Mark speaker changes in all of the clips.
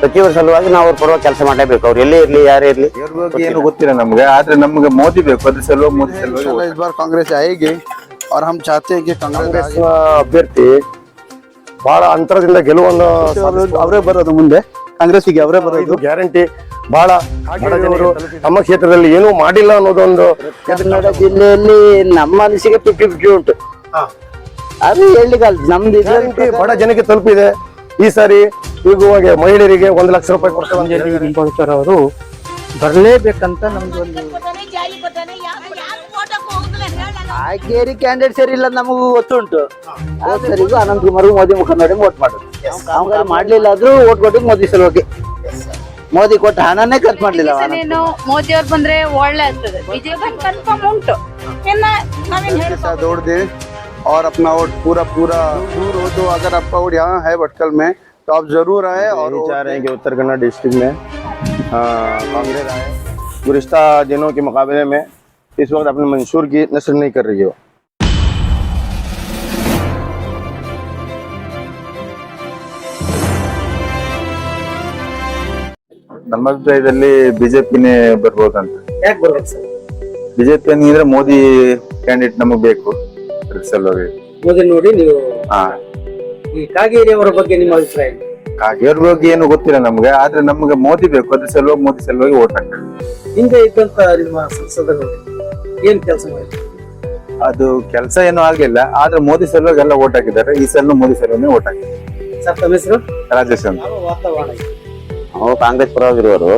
Speaker 1: ಸಚಿವರ ಸಲುವಾಗಿ ನಾವು ಅವ್ರ ಪರವಾಗಿ ಕೆಲಸ ಮಾಡಲೇಬೇಕು ಅವ್ರು ಎಲ್ಲೇ ಇರ್ಲಿ ಯಾರೇ ಇರ್ಲಿ
Speaker 2: ಇವ್ರ ಬಗ್ಗೆ ಏನು ಗೊತ್ತಿಲ್ಲ ನಮ್ಗೆ ಆದ್ರೆ ನಮ್ಗೆ ಮೋದಿ ಬೇಕು ಅದ್ರ ಸಲುವಾಗಿ ಮೋದಿ ಸಲುವಾಗಿ
Speaker 3: इंशाल्लाह इस बार कांग्रेस आएगी और हम चाहते हैं कि कांग्रेस
Speaker 4: ಕಾಂಗ್ರೆಸ್ ಅಭ್ಯರ್ಥಿ ಬಹಳ ಅಂತರದಿಂದ ಗೆಲುವನ್ನು
Speaker 3: ಅವರೇ ಬರೋದು ಮುಂದೆ ಕಾಂಗ್ರೆಸ್ಸಿಗೆ ಅವರೇ ಬರೋದು
Speaker 4: ಇದು ಗ್ಯಾರಂಟಿ ಬಹಳ ಬಡ ಜನರು ನಮ್ಮ ಕ್ಷೇತ್ರದಲ್ಲಿ ಏನೂ ಮಾಡಿಲ್ಲ ಅನ್ನೋದೊಂದು
Speaker 5: ಕನ್ನಡ ಜಿಲ್ಲೆಯಲ್ಲಿ ನಮ್ಮ ಅನಿಸಿಕೆ ಫಿಫ್ಟಿ ಫಿಫ್ಟಿ ಉಂಟು ಅದು ಹೇಳಿಗಲ್ಲ ನಮ್ದು ಇದ್ರಲ್ಲಿ
Speaker 4: ಗ್ಯಾರಂಟಿ ಬಡ ಜನಕ್ಕೆ ತಲುಪಿದೆ ಈ ಸಾರಿ ಈಗ ಮಹಿಳೆಯರಿಗೆ ಒಂದು ಲಕ್ಷ ರೂಪಾಯಿ ಕೊಡ್ತೇವೆ ಅಂತ ಹೇಳಿದ್ದಾರೆ.
Speaker 6: ನಿಂಬಾಳ್ಕರ್ ಅವರು ಬರಲೇಬೇಕಂತ ನಮ್ದು ಒಂದು
Speaker 7: पता नहीं जाई पता नहीं यार यार फोटो को उगले ಹೇಳಲ್ಲ
Speaker 5: ಹಾಗೇರಿ ಕ್ಯಾಂಡಿಡೇಟ್ ಸರಿ ಇಲ್ಲ ನಮಗೂ ಗೊತ್ತುಂಟು ಹೋದ್ ಸರಿಗೂ ಅನಂತ್ ಕುಮಾರ್ ಮೋದಿ ಮುಖ ನೋಡಿ ವೋಟ್ ಮಾಡೋದು ಕಾಮಗಾರಿ ಮಾಡ್ಲಿಲ್ಲ ಆದ್ರೂ ವೋಟ್ ಕೊಟ್ಟಿದ್ದು ಮೋದಿ ಸಲುವಾಗಿ ಮೋದಿ ಕೊಟ್ಟ ಹಣನೇ ಖರ್ಚು ಮಾಡ್ಲಿಲ್ಲ ಅವ.
Speaker 8: ನೀನು ಮೋದಿ ಅವ್ರು ಬಂದ್ರೆ ಒಳ್ಳೆ ಆಗ್ತದೆ ಬಿಜೆಪಿ ಕನ್ಫರ್ಮ್ ಉಂಟು ಇನ್ನ ನಾವೇನ್
Speaker 3: के
Speaker 8: ಹೇಳ್ಬೋದು
Speaker 3: साथ दौड़ दे और अपना वोट पूरा पूरा दूर हो तो अगर आपका वोट यहाँ है भटकल में तो आप जरूर आए और
Speaker 4: यही चाह रहे हैं कि उत्तर कन्नड़ डिस्ट्रिक्ट में आ, कांग्रेस आए गुरिस्ता दिनों के मुकाबले में इस वक्त अपने मंशूर की नस्ल नहीं कर रही हो
Speaker 2: ನಮ್ಮ ಅಭಿಪ್ರಾಯದಲ್ಲಿ ಬಿಜೆಪಿನೇ ಬರ್ಬೋದಂತ
Speaker 6: ಯಾಕೆ ಬರ್ಬೇಕು ಸರ್
Speaker 2: ಬಿಜೆಪಿ ಅಂದ್ರೆ ಮೋದಿ ಕ್ಯಾಂಡಿಡೇಟ್ ನಮಗ್ ಬೇಕು ಅದ್ರ ಸಲುವಾಗಿ
Speaker 6: ಮೋದಿ ನೋಡಿ ನೀವು
Speaker 2: ಹಾ
Speaker 6: ಈ ಕಾಗೇರಿ ಅವರ ಬಗ್ಗೆ ನಿಮ್ಮ ಅಭಿಪ್ರಾಯ? ಏನು?
Speaker 2: ಬಗ್ಗೆ ಏನು ಗೊತ್ತಿಲ್ಲ ನಮ್ಗೆ ಆದ್ರೆ ನಮ್ಗೆ ಮೋದಿ ಬೇಕು ಅದ್ರ ಸಲುವಾಗಿ ಮೋದಿ ಸಲುವಾಗಿ ಓಟ್
Speaker 6: ಹಿಂದೆ ಇದ್ದಂತ ನಿಮ್ಮ ಸಂಸದರು ಏನ್ ಕೆಲಸ ಮಾಡಿದ್ರು?
Speaker 2: ಅದು ಕೆಲಸ ಏನು ಆಗಿಲ್ಲ ಆದ್ರೆ ಮೋದಿ ಸಲುವಾಗಿ ಎಲ್ಲ ಓಟ್ ಹಾಕಿದ್ದಾರೆ. ಈ ಸಲ ಮೋದಿ ಸಲುವಾಗಿ ಓಟ್ ಹಾಕಿದ್ದಾರೆ.
Speaker 6: ಸರ್ ತಮ್ಮ ಹೆಸರು?
Speaker 2: ರಾಜೇಶ್ ಅಂತ.
Speaker 6: ಯಾವ ವಾತಾವರಣ? ಇದೆ?
Speaker 1: ನಾವು ಕಾಂಗ್ರೆಸ್ ಪರವಾಗಿರುವರು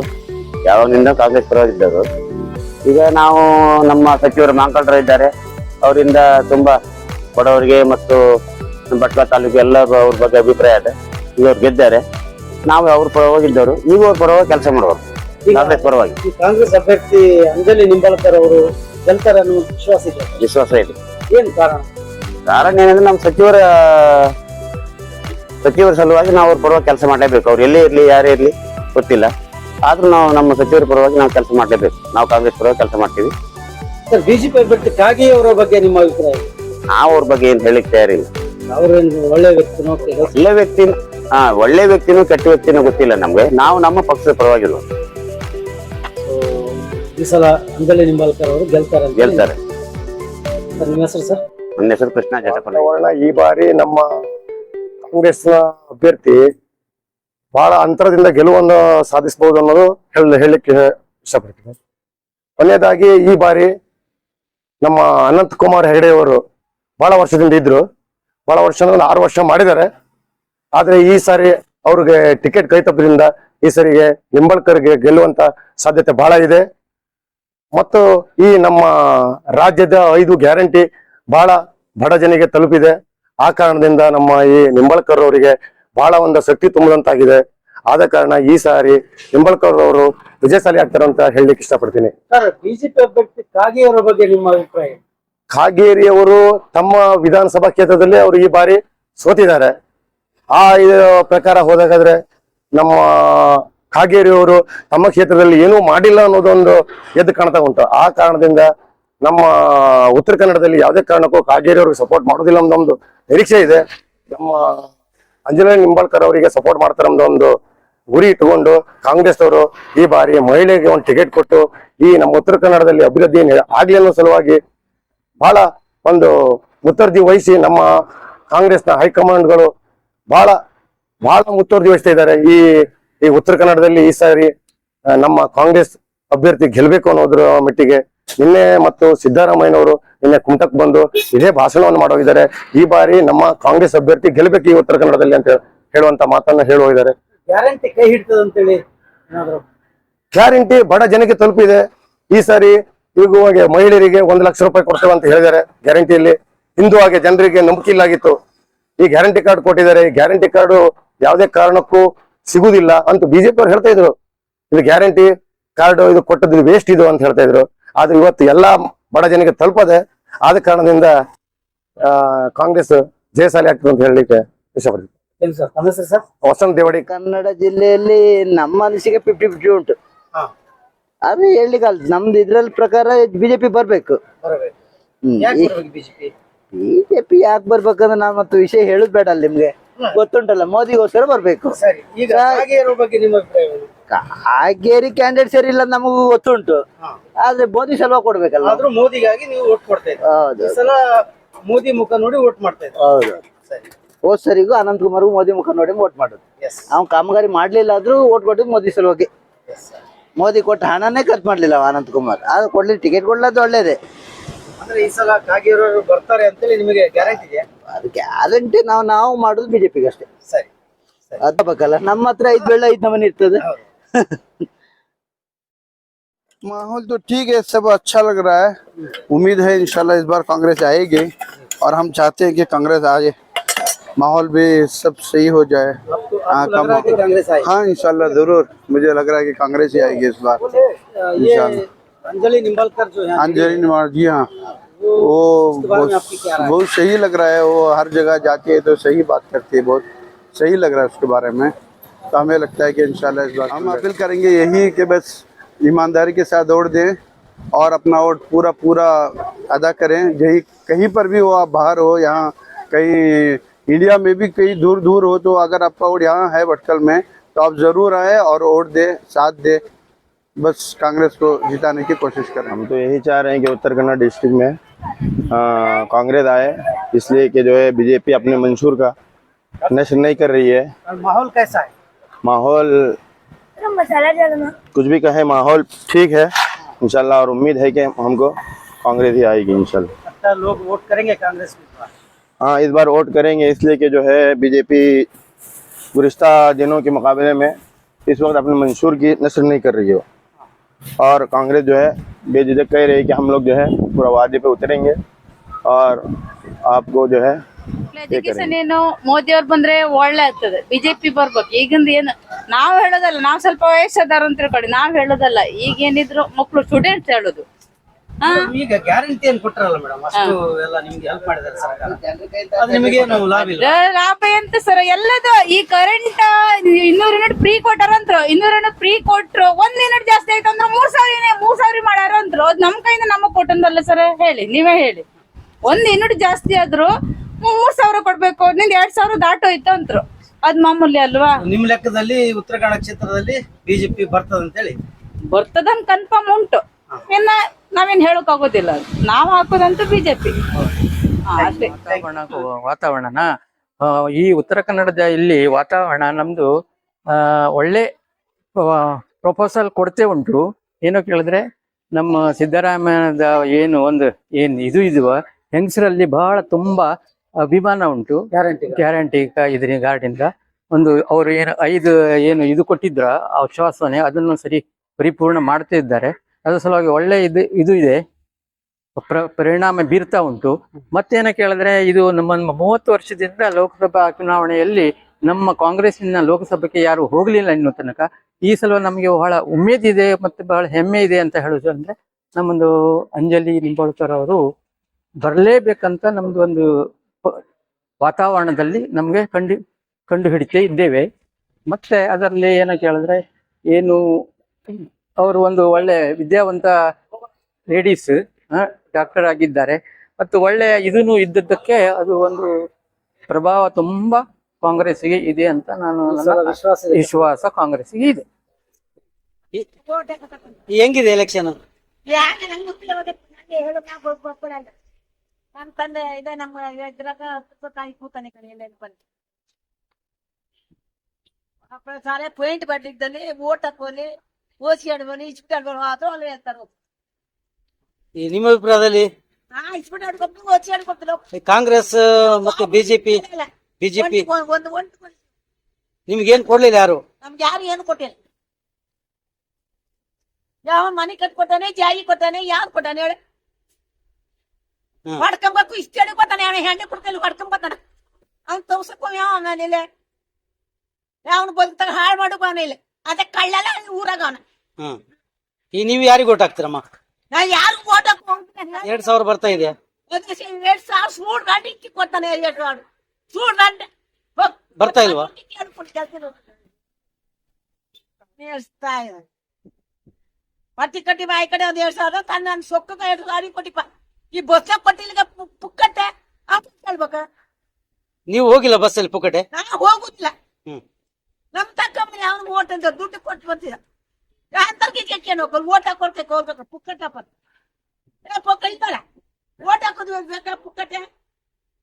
Speaker 1: ಯಾವಾಗಿಂದ ಕಾಂಗ್ರೆಸ್ ಪರವಾಗಿದ್ದರು. ಈಗ ನಾವು ನಮ್ಮ ಸಚಿವರು ಮಾಂಕಲ್ರ ಇದ್ದಾರೆ. ಅವರಿಂದ ತುಂಬಾ ಬಡವರಿಗೆ ಮತ್ತು ಭಟ್ಕಳ ತಾಲೂಕು ಎಲ್ಲ ಅವ್ರ ಬಗ್ಗೆ ಅಭಿಪ್ರಾಯ ಇದೆ. ಈಗ ಅವ್ರು ಗೆದ್ದಾರೆ. ನಾವು ಅವ್ರ ಪರವಾಗಿದ್ದವರು ಈಗ ಅವ್ರ ಪರವಾಗಿ ಕೆಲಸ ಮಾಡುವರು
Speaker 6: ಈಗ
Speaker 1: ಕಾಂಗ್ರೆಸ್ ಪರವಾಗಿ.
Speaker 6: ಈ ಕಾಂಗ್ರೆಸ್ ಅಭ್ಯರ್ಥಿ ಅಂಜಲಿ ನಿಂಬಾಳ್ಕರ್ ಅವರು ಗೆಲ್ತಾರೆ ಅನ್ನೋ ವಿಶ್ವಾಸ ಇದೆ.
Speaker 1: ವಿಶ್ವಾಸ ಇದೆ.
Speaker 6: ಏನ್ ಕಾರಣ?
Speaker 1: ಕಾರಣ ಏನಂದ್ರೆ ನಮ್ಮ ಸಚಿವರ ಸಚಿವರ ಸಲುವಾಗಿ ನಾವು ಅವ್ರ ಪರವಾಗಿ ಕೆಲಸ ಮಾಡಲೇಬೇಕು. ಅವ್ರು ಎಲ್ಲೇ ಇರಲಿ ಯಾರೇ ಇರಲಿ ಗೊತ್ತಿಲ್ಲ. ಆದ್ರೂ ನಾವು ನಮ್ಮ ಸಚಿವರ ಪರವಾಗಿ ನಾವು ಕೆಲಸ ಮಾಡಲೇಬೇಕು. ನಾವು ಕಾಂಗ್ರೆಸ್ ಪರವಾಗಿ ಕೆಲಸ ಮಾಡ್ತೀವಿ.
Speaker 6: ಸರ್ ಬಿಜೆಪಿ ಅಭ್ಯರ್ಥಿ ಕಾಗೆ ಅವರ ಬಗ್ಗೆ ನಿಮ್ಮ ಅಭಿಪ್ರಾಯ?
Speaker 1: ನಾವು ಅವ್ರ ಬಗ್ಗೆ ಏನ್ ಹೇಳಿಕ್ ತಯಾರಿಲ್ಲ.
Speaker 6: ಅವ್ರೇನು ಒಳ್ಳೆ ವ್ಯಕ್ತಿನೋ ಕೆಲ
Speaker 1: ಒಳ್ಳೆ ವ್ಯಕ್ತಿ ಹಾ ಒಳ್ಳೆ ವ್ಯಕ್ತಿನೂ ಕೆಟ್ಟ ವ್ಯಕ್ತಿನೂ ಗೊತ್ತಿಲ್ಲ ನಮ್ಗೆ. ನಾವು ನಮ್ಮ ಪಕ್ಷದ ಪರವಾಗಿಲ್ಲ.
Speaker 6: ಈ ಸಲ ಅಂಜಲಿ ನಿಂಬಾಲ್ಕರ್ ಅವರು ಗೆಲ್ತಾರೆ ಅಂತ
Speaker 1: ಗೆಲ್ತಾರೆ.
Speaker 6: ಸರ್, ನಿಮ್ಮ ಹೆಸರು ಸರ್?
Speaker 1: ನನ್ನ ಹೆಸರು ಕೃಷ್ಣ ಜಟಪಲ್ಲ.
Speaker 4: ವಾತಾವರಣ ಈ ಬಾರಿ ನಮ್ಮ ಕಾಂಗ್ರೆಸ್ನ ಅಭ್ಯರ್ಥಿ ಬಹಳ ಅಂತರದಿಂದ ಗೆಲುವನ್ನು ಸಾಧಿಸಬಹುದು ಅನ್ನೋದು ಹೇಳ ಹೇಳಲಿಕ್ಕೆ ಇಷ್ಟಪಡ್ತೀನಿ. ಕೊನೆಯದಾಗಿ ಈ ಬಾರಿ ನಮ್ಮ ಅನಂತ್ ಕುಮಾರ್ ಹೆಗಡೆಯವರು ಬಹಳ ವರ್ಷದಿಂದ ಇದ್ರು. ಬಹಳ ವರ್ಷ ಅಂದ್ರೆ ಆರು ವರ್ಷ ಮಾಡಿದ್ದಾರೆ. ಆದ್ರೆ ಈ ಸಾರಿ ಅವ್ರಿಗೆ ಟಿಕೆಟ್ ಕೈ ತಪ್ಪದಿಂದ ಈ ಸರಿಗೆ ನಿಂಬಳ್ಕರ್ಗೆ ಗೆಲ್ಲುವಂತ ಸಾಧ್ಯತೆ ಬಹಳ ಇದೆ. ಮತ್ತು ಈ ನಮ್ಮ ರಾಜ್ಯದ ಐದು ಗ್ಯಾರಂಟಿ ಬಹಳ ಬಡ ಜನಿಗೆ ತಲುಪಿದೆ. ಆ ಕಾರಣದಿಂದ ನಮ್ಮ ಈ ನಿಂಬಳ್ಕರ್ ಅವರಿಗೆ ಬಹಳ ಒಂದು ಶಕ್ತಿ ತುಂಬದಂತಾಗಿದೆ ಆದ ಕಾರಣ ಈ ಸಾರಿ ನಿಂಬಳ್ಕರ್ ಅವರು ವಿಜಯಶಾಲಿ ಆಗ್ತಾರಂತ ಹೇಳಲಿಕ್ಕೆ ಇಷ್ಟಪಡ್ತೀನಿ.
Speaker 6: ಬಿಜೆಪಿ ಅಭ್ಯರ್ಥಿ ಕಾಗೆ ಅವರ ಬಗ್ಗೆ ನಿಮ್ಮ ಅಭಿಪ್ರಾಯ? ಏನು?
Speaker 4: ಕಾಗೇರಿ ಅವರು ತಮ್ಮ ವಿಧಾನಸಭಾ ಕ್ಷೇತ್ರದಲ್ಲಿ ಅವರು ಈ ಬಾರಿ ಸೋತಿದ್ದಾರೆ ಆ ಪ್ರಕಾರ ಹೋದಾಗಾದ್ರೆ ನಮ್ಮ ಕಾಗೇರಿ ಅವರು ತಮ್ಮ ಕ್ಷೇತ್ರದಲ್ಲಿ ಏನೂ ಮಾಡಿಲ್ಲ ಅನ್ನೋದೊಂದು ಎದ್ದು ಕಾಣ್ತಾ ಉಂಟು ಆ ಕಾರಣದಿಂದ ನಮ್ಮ ಉತ್ತರ ಕನ್ನಡದಲ್ಲಿ ಯಾವುದೇ ಕಾರಣಕ್ಕೂ ಕಾಗೇರಿ ಅವ್ರಿಗೆ ಸಪೋರ್ಟ್ ಮಾಡೋದಿಲ್ಲ ಅನ್ನೋ ಒಂದು ನಿರೀಕ್ಷೆ ಇದೆ ನಮ್ಮ ಅಂಜಲಿ ನಿಂಬಾಳ್ಕರ್ ಅವರಿಗೆ ಸಪೋರ್ಟ್ ಮಾಡ್ತಾರೆ ಅನ್ನೋ ಒಂದು ಗುರಿ ಇಟ್ಟುಕೊಂಡು ಕಾಂಗ್ರೆಸ್ ಅವರು ಈ ಬಾರಿ ಮಹಿಳೆಗೆ ಒಂದು ಟಿಕೆಟ್ ಕೊಟ್ಟು ಈ ನಮ್ಮ ಉತ್ತರ ಕನ್ನಡದಲ್ಲಿ ಅಭಿವೃದ್ಧಿ ಆಗ್ಲಿ ಅನ್ನೋ ಸಲುವಾಗಿ ಬಹಳ ಒಂದು ಮುತುವರ್ಜಿ ವಹಿಸಿ ನಮ್ಮ ಕಾಂಗ್ರೆಸ್ನ ಹೈಕಮಾಂಡ್ಗಳು ಬಹಳ ಬಹಳ ಮುತುವರ್ಜಿ ವಹಿಸ್ತಾ ಇದ್ದಾರೆ. ಈ ಈ ಉತ್ತರ ಕನ್ನಡದಲ್ಲಿ ಈ ಸಾರಿ ನಮ್ಮ ಕಾಂಗ್ರೆಸ್ ಅಭ್ಯರ್ಥಿ ಗೆಲ್ಬೇಕು ಅನ್ನೋದ್ರ ಮಟ್ಟಿಗೆ ನಿನ್ನೆ ಮತ್ತು ಸಿದ್ದರಾಮಯ್ಯನವರು ನಿನ್ನೆ ಕುಮಟಕ್ ಬಂದು ಇದೇ ಭಾಷಣವನ್ನು ಮಾಡೋಗಿದ್ದಾರೆ. ಈ ಬಾರಿ ನಮ್ಮ ಕಾಂಗ್ರೆಸ್ ಅಭ್ಯರ್ಥಿ ಗೆಲ್ಬೇಕು ಈ ಉತ್ತರ ಕನ್ನಡದಲ್ಲಿ ಅಂತ ಹೇಳುವಂತ ಮಾತನ್ನ ಹೇಳಿ ಹೋಗಿದ್ದಾರೆ
Speaker 6: ಗ್ಯಾರಂಟಿ ಕೈ ಹಿಡ್ತದಂತೇಳಿ
Speaker 4: ಗ್ಯಾರಂಟಿ ಬಡ ಜನಕ್ಕೆ ತಲುಪಿದೆ. ಈ ಸಾರಿ ಈಗ ಮಹಿಳೆಯರಿಗೆ ಒಂದು ಲಕ್ಷ ರೂಪಾಯಿ ಕೊಡ್ತೇವೆ ಅಂತ ಹೇಳಿದ್ದಾರೆ. ಗ್ಯಾರಂಟಿಯಲ್ಲಿ ಹಿಂದೂ ಹಾಗೆ ಜನರಿಗೆ ನಂಬಿಕೆ ಇಲ್ಲಾಗಿತ್ತು. ಈ ಗ್ಯಾರಂಟಿ ಕಾರ್ಡ್ ಕೊಟ್ಟಿದ್ದಾರೆ. ಈ ಗ್ಯಾರಂಟಿ ಕಾರ್ಡ್ ಯಾವುದೇ ಕಾರಣಕ್ಕೂ ಸಿಗುದಿಲ್ಲ ಅಂತ ಬಿಜೆಪಿ ಅವ್ರು ಹೇಳ್ತಾ ಇದ್ರು. ಇದು ಗ್ಯಾರಂಟಿ ಕಾರ್ಡ್ ಇದು ಕೊಟ್ಟದ್ದು ವೇಸ್ಟ್ ಇದು ಅಂತ ಹೇಳ್ತಾ ಇದ್ರು. ಆದ್ರೆ ಇವತ್ತು ಎಲ್ಲಾ ಬಡ ಜನಕ್ಕೆ ತಲುಪದೆ ಆದ ಕಾರಣದಿಂದ ಆ, ಕಾಂಗ್ರೆಸ್ ಜಯಶಾಲಿ ಆಗ್ತದೆ ಅಂತ ಹೇಳಲಿಕ್ಕೆ ಇಷ್ಟಪಡ್ತೀನಿ. ವಸಂತ ದೇವಡಿ.
Speaker 5: ಕನ್ನಡ ಜಿಲ್ಲೆಯಲ್ಲಿ ನಮ್ಮ ಅನಿಸಿಕೆ ಫಿಫ್ಟಿ ಫಿಫ್ಟಿ ಉಂಟು.
Speaker 6: ಹಾ.
Speaker 5: ಅದು ಹೇಳಿಗಲ್ಲ ನಮ್ದು ಇದ್ರಲ್ಲಿ ಪ್ರಕಾರ ಬಿಜೆಪಿ ಬರ್ಬೇಕು.
Speaker 6: ಬಿಜೆಪಿ?
Speaker 5: ಯಾಕೆ ಬರ್ಬೇಕಂದ್ರೆ ನಾ ಮತ್ತು ವಿಷಯ ಹೇಳುದ್ ಬೇಡ ಅಲ್ಲಿ ನಿಮ್ಗೆ. ಗೊತ್ತುಂಟಲ್ಲ ಮೋದಿಗೋಸ್ಕರ ಬರ್ಬೇಕು.
Speaker 6: ಕಾಗೇರಿ
Speaker 5: ಕ್ಯಾಂಡಿಡೇಟ್ ಸರಿ ಇಲ್ಲ ನಮಗೂ ಗೊತ್ತುಂಟು. ಆದ್ರೆ ಮೋದಿ ಸಲುವ ಕೊಡ್ಬೇಕಲ್ಲ
Speaker 6: ಆದ್ರೂ ಮೋದಿಗಾಗಿ ನೀವು ಓಟ್ ಕೊಡ್ತಾ
Speaker 5: ಹೌದು.
Speaker 6: ಈ ಸಲ ಮೋದಿ ಮುಖ ನೋಡಿ ಓಟ್ ಮಾಡ್ತಾ ಇದ್ದೀರಿ.
Speaker 5: ಹೌದು. ಹೋದ್ ಸರಿಗೂ ಅನಂತ್ ಕುಮಾರ್ಗೂ ಮೋದಿ ಮುಖ ನೋಡಿ ವೋಟ್ ಮಾಡೋದು. ಅವ್ನು ಕಾಮಗಾರಿ ಮಾಡ್ಲಿಲ್ಲ ಆದ್ರೂ ಓಟ್ ಕೊಟ್ಟಿದ್ದು ಮೋದಿ ಸಲುವಾಗಿ. ಮೋದಿ ಕೊಟ್ಟ ಹಣನೇ ಖರ್ಚು ಮಾಡ್ಲಿಲ್ಲ ಅವ ಅನಂತ್ ಕುಮಾರ್ ಅದು ಕೊಡ್ಲಿ ಟಿಕೆಟ್ ಕೊಡ್ಲದ್ದು ಒಳ್ಳೇದೇ
Speaker 6: ಅಂದ್ರೆ ಈ ಸಲ ಕಾಗೇರಿ ಅವರು ಬರ್ತಾರೆ ಅಂತೇಳಿ ನಿಮಗೆ ಗ್ಯಾರಂಟಿ ಇದೆಯಾ
Speaker 5: ಅದು ಗ್ಯಾರಂಟಿ ನಾವು ನಾವು ಮಾಡೋದು ಬಿಜೆಪಿಗೆ ಅಷ್ಟೇ
Speaker 6: ಸರಿ
Speaker 5: ಅದ ಬೇಕಲ್ಲ ನಮ್ಮ ಹತ್ರ ಐದ್ ಬೆಳ್ಳ ಐದ್ ನಮನಿ ಇರ್ತದೆ
Speaker 3: माहौल तो ठीक है सब अच्छा लग रहा है उम्मीद है इंशाल्लाह इस बार कांग्रेस आएगी और हम चाहते हैं कि कांग्रेस आ जाए माहौल भी सब सही हो जाए। हाँ,
Speaker 6: है
Speaker 3: कम-
Speaker 6: कांग्रेस
Speaker 3: हाँ इंशाल्लाह ज़रूर। मुझे लग रहा है कि कांग्रेस ही आएगी इस बार।
Speaker 6: अंजलि निम्बालकर जो है
Speaker 3: अंजलि जी हाँ।
Speaker 6: वो?
Speaker 3: बहुत सही लग रहा है। वो हर जगह जाती है तो सही बात करती है बहुत सही लग रहा है उसके बारे में। तो हमें लगता है कि इंशाल्लाह इस बार हम अपील करेंगे यही कि बस ईमानदारी के साथ वोट दें और अपना वोट पूरा पूरा अदा करें। यही कहीं पर भी हो आप बाहर हो यहाँ कहीं इंडिया में भी कहीं दूर दूर हो तो अगर आपका वोट यहाँ है भटकल में तो आप ज़रूर आए और वोट दे साथ दे। बस कांग्रेस को जिताने की कोशिश करें।
Speaker 9: हम तो यही चाह रहे हैं कि उत्तर कन्नड़ डिस्ट्रिक्ट में कांग्रेस आए इसलिए कि जो है बीजेपी अपने मंशूर का नशर नहीं कर रही है।
Speaker 6: और माहौल कैसा है?
Speaker 9: माहौल कुछ भी कहे माहौल ठीक है इंशाल्लाह और उम्मीद है कि हमको कांग्रेस ही आएगी इंशाल्लाह।
Speaker 6: लोग वोट करेंगे कांग्रेस।
Speaker 9: हाँ इस बार वोट करेंगे इसलिए कि जो है बीजेपी गुज्तर दिनों के मुकाबले में इस वक्त अपने मंशूर की नशर नहीं कर रही हो और कांग्रेस जो है बेझिझक कह रही है कि हम लोग जो है पूरा वादे पे उतरेंगे और आपको जो है
Speaker 8: ಎಜುಕೇಶನ್ ಏನು ಮೋದಿ ಅವ್ರು ಬಂದ್ರೆ ಒಳ್ಳೆ ಆಗ್ತದೆ ಬಿಜೆಪಿ ಬರ್ಬೇಕು ಈಗಿಂದ ಏನು ನಾವ್ ಹೇಳೋದಲ್ಲ ನಾವ್ ಸ್ವಲ್ಪ ವಯಸ್ಸದಾರ ಅಂತ ತಿಳ್ಕೊಳ್ಳಿ ನಾವ್ ಹೇಳೋದಲ್ಲ ಈಗ ಏನಿದ್ರು ಮಕ್ಳು ಸ್ಟೂಡೆಂಟ್ಸ್ ಹೇಳೋದು ಹಾ
Speaker 6: ಈಗ ಗ್ಯಾರಂಟಿ ಏನ್ ಕೊಟ್ರಲ್ಲ ಮೇಡಮ್ ಅಷ್ಟು ಎಲ್ಲ ನಿಮ್ಗೆ ಹೆಲ್ಪ್ ಮಾಡಿದಾರೆ ಸರ್ಕಾರ. ಅದು ನಿಮಗೆ ಲಾಭ ಇಲ್ಲ.
Speaker 8: ಲಾಭ ಎಂತ ಸರ್ ಎಲ್ಲದು ಈ ಕರೆಂಟ್ ಇನ್ನೂರ ಯೂನಿಟ್ ಫ್ರೀ ಕೊಟ್ಟಾರ ಅಂತ ಇನ್ನೂರ ಯೂನಿಟ್ ಫ್ರೀ ಕೊಟ್ರು ಒಂದ್ ಯೂನಿಟ್ ಜಾಸ್ತಿ ಆಯ್ತು ಅಂದ್ರೆ ಮೂರ್ ಸಾವಿರ ಮೂರ್ ಸಾವಿರ ಮಾಡ್ಯಾರ ಅಂದ್ರು ಅದ್ ನಮ್ ಕೈಯಿಂದ ನಮಗ್ ಕೊಟ್ಟಂದಲ್ಲ ಸರ್ ಹೇಳಿ ನೀವೇ ಹೇಳಿ. ಒಂದ್ ಯೂನಿಟ್ ಜಾಸ್ತಿ ಆದ್ರು ಮೂರ್ ಸಾವಿರ ಕೊಡ್ಬೇಕು ನಿಂದ ಎರಡ್ ಸಾವಿರ ದಾಟೋಯ್ತು ಅಂತ್ರು. ಅದ್ ಮಾಮೂಲಿ ಅಲ್ವಾ?
Speaker 6: ನಿಮ್ ಲೆಕ್ಕದಲ್ಲಿ ಉತ್ತರ ಕನ್ನಡ ಕ್ಷೇತ್ರದಲ್ಲಿ ಬಿಜೆಪಿ ಅಂತ ಹೇಳಿ
Speaker 8: ಬರ್ತದಂಗ್ ಕನ್ಫರ್ಮ್ ಉಂಟು. ಇನ್ನ ನಾವೇನ್ ಹೇಳಕ್ ಆಗೋದಿಲ್ಲ. ನಾವ್ ಹಾಕೋದಂತೂ ಬಿಜೆಪಿ. ಅಷ್ಟೇ.
Speaker 10: ವಾತಾವರಣನ ಈ ಉತ್ತರ ಕನ್ನಡದ ಇಲ್ಲಿ ವಾತಾವರಣ ನಮ್ದು ಆ, ಒಳ್ಳೆ ಪ್ರಪೋಸಲ್ ಕೊಡ್ತೇ ಉಂಟು. ಏನು ಕೇಳಿದ್ರೆ ನಮ್ಮ ಸಿದ್ದರಾಮಯ್ಯದ ಏನು ಒಂದು ಏನು ಇದು ಇದುವ ಹೆಂಗಸರಲ್ಲಿ ಬಹಳ ತುಂಬಾ ಅಭಿಮಾನ ಉಂಟು.
Speaker 6: ಗ್ಯಾರಂಟಿ
Speaker 10: ಗ್ಯಾರಂಟಿ ಇದ್ರ ಗಾರ್ಡಿಂದ ಒಂದು ಅವರು ಏನು ಐದು ಏನು ಇದು ಕೊಟ್ಟಿದ್ರ ಆಶ್ವಾಸನೆ ಅದನ್ನು ಸರಿ ಪರಿಪೂರ್ಣ ಮಾಡ್ತಾ ಇದ್ದಾರೆ. ಅದ್ರ ಸಲುವಾಗಿ ಒಳ್ಳೆ ಇದು ಇದು ಇದೆ. ಪ್ರ- ಪರಿಣಾಮ ಬೀರ್ತಾ ಉಂಟು. ಮತ್ತೇನ ಕೇಳಿದ್ರೆ ಇದು ನಮ್ಮ ಮೂವತ್ತು ವರ್ಷದಿಂದ ಲೋಕಸಭಾ ಚುನಾವಣೆಯಲ್ಲಿ ನಮ್ಮ ಕಾಂಗ್ರೆಸ್ಸಿನ ಲೋಕಸಭೆಗೆ ಯಾರು ಹೋಗ್ಲಿಲ್ಲ ಇನ್ನೂ ತನಕ ಈ ಸಲ ನಮಗೆ ಬಹಳ ಉಮೇದಿದೆ ಮತ್ತೆ ಬಹಳ ಹೆಮ್ಮೆ ಇದೆ ಅಂತ ಹೇಳೋದು ಅಂದ್ರೆ ನಮ್ಮೊಂದು ಅಂಜಲಿ ನಿಂಬಾಳ್ಕರ್ ಅವರು ಬರಲೇಬೇಕಂತ ನಮ್ದು ಒಂದು ವಾತಾವರಣದಲ್ಲಿ ನಮಗೆ ಕಂಡು ಕಂಡು ಹಿಡಿತೇ ಇದ್ದೇವೆ. ಮತ್ತೆ ಅದರಲ್ಲಿ ಏನ ಕೇಳಿದ್ರೆ ಏನು ಅವರು ಒಂದು ಒಳ್ಳೆ ವಿದ್ಯಾವಂತ ಲೇಡೀಸ್ ಡಾಕ್ಟರ್ ಆಗಿದ್ದಾರೆ. ಮತ್ತು ಒಳ್ಳೆ ಇದನ್ನು ಇದ್ದದ್ದಕ್ಕೆ ಅದು ಒಂದು ಪ್ರಭಾವ ತುಂಬಾ ಕಾಂಗ್ರೆಸ್ಗೆ ಇದೆ ಅಂತ ನಾನು
Speaker 6: ವಿಶ್ವಾಸ
Speaker 10: ಕಾಂಗ್ರೆಸ್ಗೆ ಇದೆ.
Speaker 6: ಹೆಂಗಿದೆ ಎಲೆಕ್ಷನ್.
Speaker 7: ನಮ್ ತಂದೆ ಇದೆ ನಮ್ಮ ಇದ್ರಾಗ ತಾಯಿ ಕೂತಾನೆ ಕಡೆ ಬಂದು ಅಪ್ಪ ಸಾರೆ ಪಾಯಿಂಟ್ ಬರ್ಲಿದ್ದಲ್ಲಿ ಓಟ್ ಹಾಕೋಲಿ ಓಸಿ ಆಡ್ಬೋಲಿ ಇಸ್ಬಿಟ್ಟು ಆಡ್ಬೋದು ಆತ ಅಲ್ಲಿ ಹೇಳ್ತಾರೆ
Speaker 6: ನಿಮ್ಮ ಅಭಿಪ್ರಾಯದಲ್ಲಿ?
Speaker 7: ಹಾ
Speaker 6: ಕಾಂಗ್ರೆಸ್ ಮತ್ತೆ ಬಿಜೆಪಿ ಬಿಜೆಪಿ
Speaker 7: ಒಂದು ಒಂದು ಒಂದು
Speaker 6: ನಿಮ್ಗೆ ಏನ್ ಕೊಡ್ಲಿಲ್ಲ ಯಾರು?
Speaker 7: ನಮ್ಗೆ ಯಾರು ಏನು ಕೊಟ್ಟಿಲ್ಲ. ಯಾವ ಮನೆ ಕಟ್ಕೊತಾನೆ ಜಾಗಿ ಕೊಟ್ಟಾನೆ ಯಾರು ಕೊಟ್ಟಾನೆ ಹೇಳಿ.
Speaker 6: ಹ್ಮ್.
Speaker 7: ಹೊಡ್ಕೊಂಬೇಕು ಇಷ್ಟ ಹೇಳಿ ಕೊಟ್ಟಾನೆ ಅವನ. ಹೆಣ್ಣು ಕೊಡ್ತಾನೆ ಹೊಡ್ಕೊಂಬತ್ತಾನೆ. ಅವ್ನು ತೋರ್ಸಕ್ಕೂ ಯಾವ ಅವನಿಲ್ಲ ಅವನು ಬದುಕ್ತಾಗ ಹಾಳು ಮಾಡಕ್ಕೂ ಅವನಿಲ್ಲ ಅದೇ ಕಳ್ಳಲ್ಲ ಊರಾಗ ಅವನ.
Speaker 6: ಹ್ಮ್ ಈ ನೀವು ಯಾರಿಗೆ ಓಟ್ ಹಾಕ್ತೀರಮ್ಮ?
Speaker 7: ನಾ ಯಾರು ಓಟಕ್ ಹೋಗ್ತೀನಿ
Speaker 6: ಎರಡ್ ಸಾವಿರ ಬರ್ತಾ ಇದೆ.
Speaker 7: ಎರಡ್ ಸಾವಿರ ಸೂಡ್ ಗಂಟೆ ಇಕ್ಕಿ ಕೊಡ್ತಾನೆ ಎಷ್ಟು ಮಾಡು ಸೂಡ್ ಗಂಟೆ.
Speaker 6: ಬರ್ತಾ ಇಲ್ವಾ?
Speaker 7: ಪಟ್ಟಿ ಕಟ್ಟಿ ಬಾಯಿ ಕಡೆ ಒಂದ್ ಎರಡ್ ಸಾವಿರ ತನ್ನ ನನ್ನ ಸೊಕ್ಕ ಎರಡು ಗಾಡಿ ಕೊಟ್ಟಿಪ್ಪ. ಈ ಬಸ್ ಕೊಟ್ಟಿಲ್ಲ ಪುಕ್ಕಟ್ಟೆ ಕೇಳ್ಬೇಕ
Speaker 6: ನೀವು ಹೋಗಿಲ್ಲ ಬಸ್ಸಲ್ಲಿ ಪುಕ್ಕಟೆ
Speaker 7: ನಾ ಹೋಗುದಿಲ್ಲ.
Speaker 6: ಹ್ಮ್.
Speaker 7: ನಮ್ ತಕ್ಕ ಅವ್ನು ಓಟ್ ಅಂತ ದುಡ್ಡು ಕೊಟ್ಟು ಬರ್ತಿದ್ದ ಅಂತರ್ಗೆ ಕೆಚ್ಚೇನು ಹೋಗೋದು ಓಟ್ ಹಾಕೊಳ್ಬೇಕು ಹೋಗ್ಬೇಕು ಪುಕ್ಕಟಪ್ಪ ಏ ಪೊಕ್ಕ ಇದ್ದಲ್ಲ ಓಟ್ ಹಾಕೋದು ಬೇಕಾ ಪುಕ್ಕಟೆ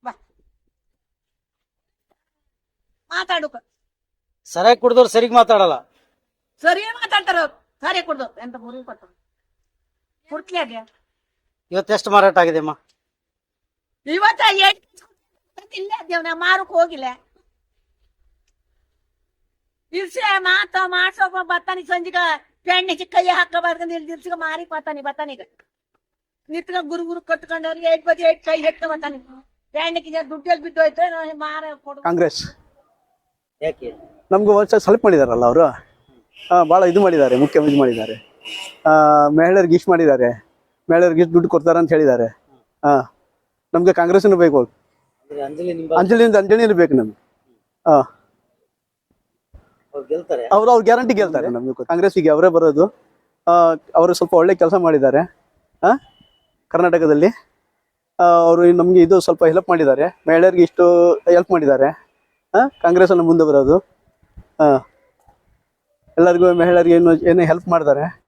Speaker 7: ಬಾ ಮಾತಾಡುಕ
Speaker 6: ಸರಿಯಾಗಿ ಕುಡ್ದವ್ರು ಸರಿಗ್ ಮಾತಾಡಲ್ಲ
Speaker 7: ಸರಿ ಮಾತಾಡ್ತಾರ ಅವ್ರು ಸರಿ ಕುಡ್ದು ಎಂತ ಮುರಿ ಕೊಟ್ಟು ಕುಡ್ತ್ಲಿ ಅದೇ
Speaker 6: ಇವತ್ತು ಎಷ್ಟು ಮಾರಾಟ ಆಗಿದೆ ಅಮ್ಮ
Speaker 7: ಇವತ್ತ ಇಲ್ಲ ದೇವ್ನ ಮಾರಕ್ ಹೋಗಿಲ್ಲ ಇರ್ಸೆ ಮಾತ ಮಾಡ್ಸೋಕ ಬರ್ತಾನೆ ಸಂಜಿಗ ಪೆಣ್ಣಿಗೆ ಕೈ ಹಾಕಬಾರ್ದು ಇಲ್ಲಿ ದಿಲ್ಸಿಗ ಮಾರಿ ಬರ್ತಾನೆ ಈಗ. ನಿತ್ಕ ಗುರು ಗುರು ಕಟ್ಕೊಂಡವ್ರಿಗೆ eight ಬದಿ eight ಕೈ ಹೆಕ್ಕ ಬತ್ತಾನಿ ಪೆಣ್ಣಿಗೆ ದುಡ್ಡಲ್ಲಿ ಬಿದ್ದೋಯ್ತು ಮಾರ ಕೊಡು.
Speaker 11: ಕಾಂಗ್ರೆಸ್.
Speaker 6: ಯಾಕೆ?
Speaker 11: ನಮ್ಗೆ ವರ್ಷ ಸ್ವಲ್ಪ ಮಾಡಿದಾರಲ್ಲ ಅವರು? ಭಾಳ ಇದು ಮಾಡಿದ್ದಾರೆ ಮುಖ್ಯ ಇದು ಮಾಡಿದ್ದಾರೆ. ಆ, ಮಹಿಳೆಯರಿಗೆ ಇಷ್ಟು ಮಾಡಿದ್ದಾರೆ. ಮಹಿಳೆಯರಿಗೆ ಇಷ್ಟು ದುಡ್ಡು ಕೊಡ್ತಾರೆ ಅಂತ ಹೇಳಿದ್ದಾರೆ. ಹಾಂ ನಮ್ಗೆ ಕಾಂಗ್ರೆಸ್ನು ಬೇಕು
Speaker 6: ಅಂಜಲಿ ಅಂಜಲಿ
Speaker 11: ಅಂಜಲಿಯಿಂದ ಅಂಜಲಿನೂ ಬೇಕು ನಮ್ಗೆ. ಹಾ.
Speaker 6: ಅವ್ರು ಗೆಲ್ತಾರೆ?
Speaker 11: ಅವ್ರು ಗ್ಯಾರಂಟಿ ಗೆಲ್ತಾರೆ ನಮ್ಗೆ ಕಾಂಗ್ರೆಸ್ಸಿಗೆ ಅವರೇ ಬರೋದು. ಅವರು ಸ್ವಲ್ಪ ಒಳ್ಳೆ ಕೆಲಸ ಮಾಡಿದ್ದಾರೆ. ಕರ್ನಾಟಕದಲ್ಲಿ. ಅವರು ನಮಗೆ ಇದು ಸ್ವಲ್ಪ ಹೆಲ್ಪ್ ಮಾಡಿದ್ದಾರೆ. ಮಹಿಳೆಯರಿಗೆ ಇಷ್ಟು ಹೆಲ್ಪ್ ಮಾಡಿದ್ದಾರೆ. ಹಾ ಕಾಂಗ್ರೆಸ್ ಅನ್ನು ಮುಂದೆ ಬರೋದು. ಎಲ್ಲರಿಗೂ ಮಹಿಳೆಯರಿಗೆ ಏನು ಏನೇ ಹೆಲ್ಪ್ ಮಾಡ್ತಾರೆ.